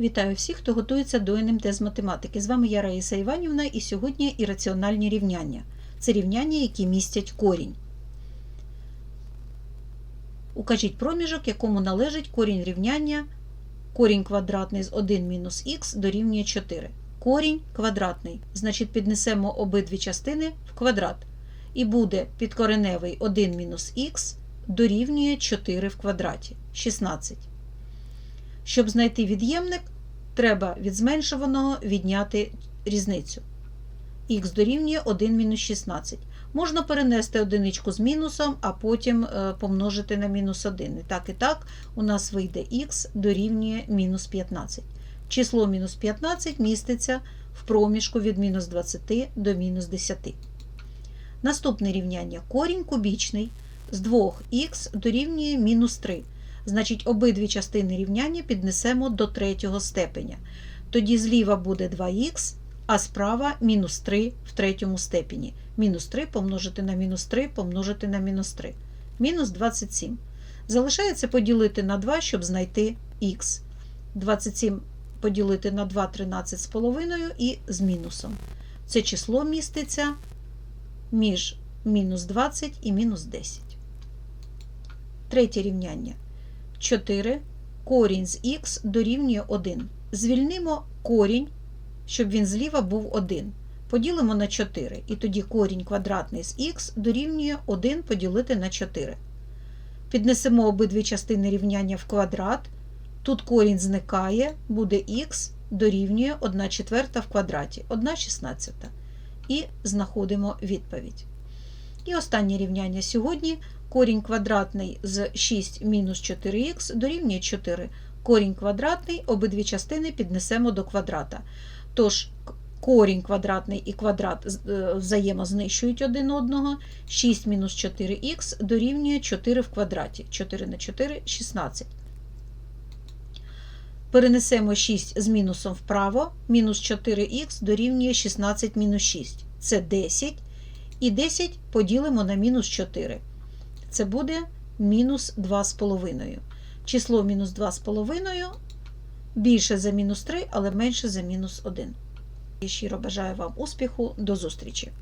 Вітаю всіх, хто готується до НМТ з математики. З вами я Раїса Іванівна і сьогодні ірраціональні рівняння. Це рівняння, які містять корінь. Укажіть проміжок, якому належить корінь рівняння корінь квадратний з 1 мінус х дорівнює 4. Корінь квадратний, значить піднесемо обидві частини в квадрат. І буде підкореневий 1 мінус х дорівнює 4 в квадраті 16. Щоб знайти від'ємник, треба від зменшуваного відняти різницю. Х дорівнює 1 мінус 16. Можна перенести одиничку з мінусом, а потім е, помножити на мінус 1. І так, і так, у нас вийде х дорівнює мінус 15. Число мінус 15 міститься в проміжку від мінус 20 до мінус 10. Наступне рівняння корінь кубічний з 2х дорівнює мінус 3. Значить, обидві частини рівняння піднесемо до третього степеня. Тоді зліва буде 2х, а справа мінус 3 в третьому степені. Мінус 3 помножити на мінус 3 помножити на мінус 3. Мінус 27. Залишається поділити на 2, щоб знайти х. 27 поділити на 2 13 з половиною і з мінусом. Це число міститься між мінус 20 і мінус 10. Третє рівняння. 4 корінь з х дорівнює 1. Звільнимо корінь, щоб він зліва був 1. Поділимо на 4, і тоді корінь квадратний з х дорівнює 1 поділити на 4. Піднесемо обидві частини рівняння в квадрат. Тут корінь зникає, буде х дорівнює 1 четверта в квадраті, 1 шістнадцята. І знаходимо відповідь. І останнє рівняння сьогодні. Корінь квадратний з 6 мінус 4х дорівнює 4. Корінь квадратний обидві частини піднесемо до квадрата. Тож корінь квадратний і квадрат взаємознищують один одного. 6 мінус 4х дорівнює 4 в квадраті. 4 на 4 – 16. Перенесемо 6 з мінусом вправо. Мінус 4х дорівнює 16 мінус 6. Це 10. І 10 поділимо на мінус 4 це буде мінус 2,5. Число мінус 2,5 більше за мінус 3, але менше за мінус 1. Я щиро бажаю вам успіху. До зустрічі!